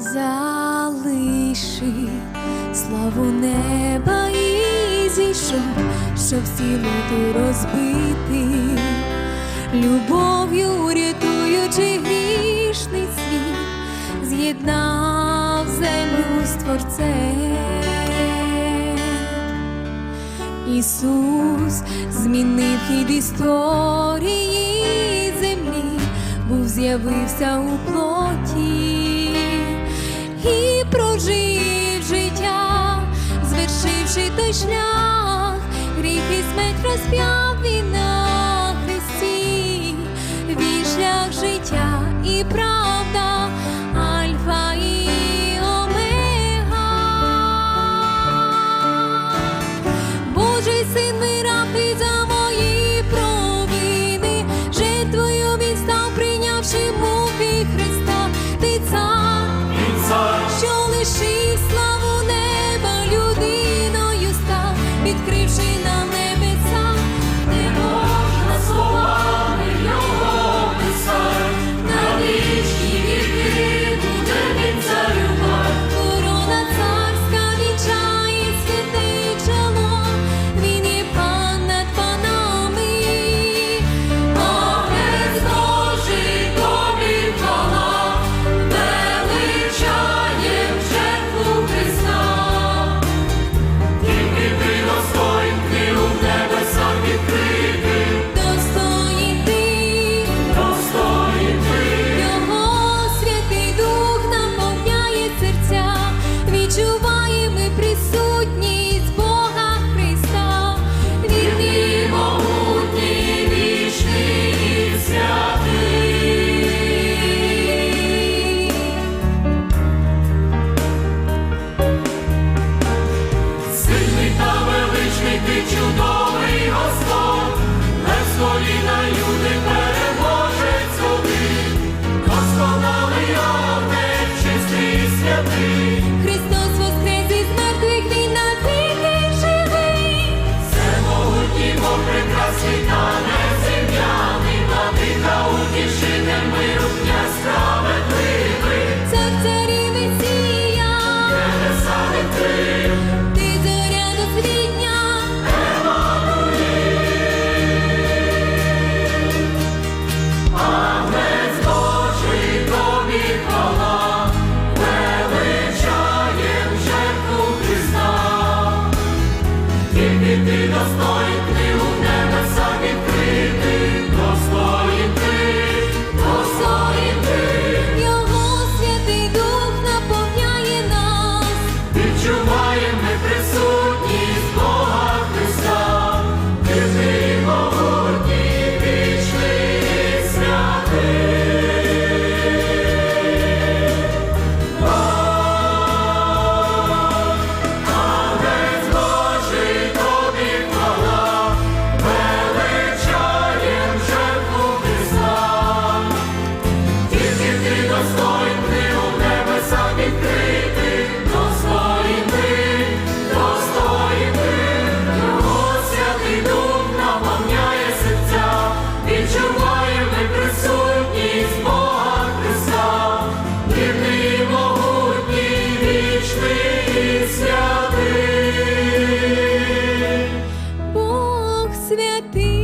залишив славу неба і зійшов, щоб всі лоти розбити, любов'ю рятуючи грішний світ, з'єднав землю з творцем. Ісус змінив хід історії землі, був з'явився у плоті і прожив життя, звершивши той шлях, гріх і смерть розп'яв він відкривши. чудо. se a ti.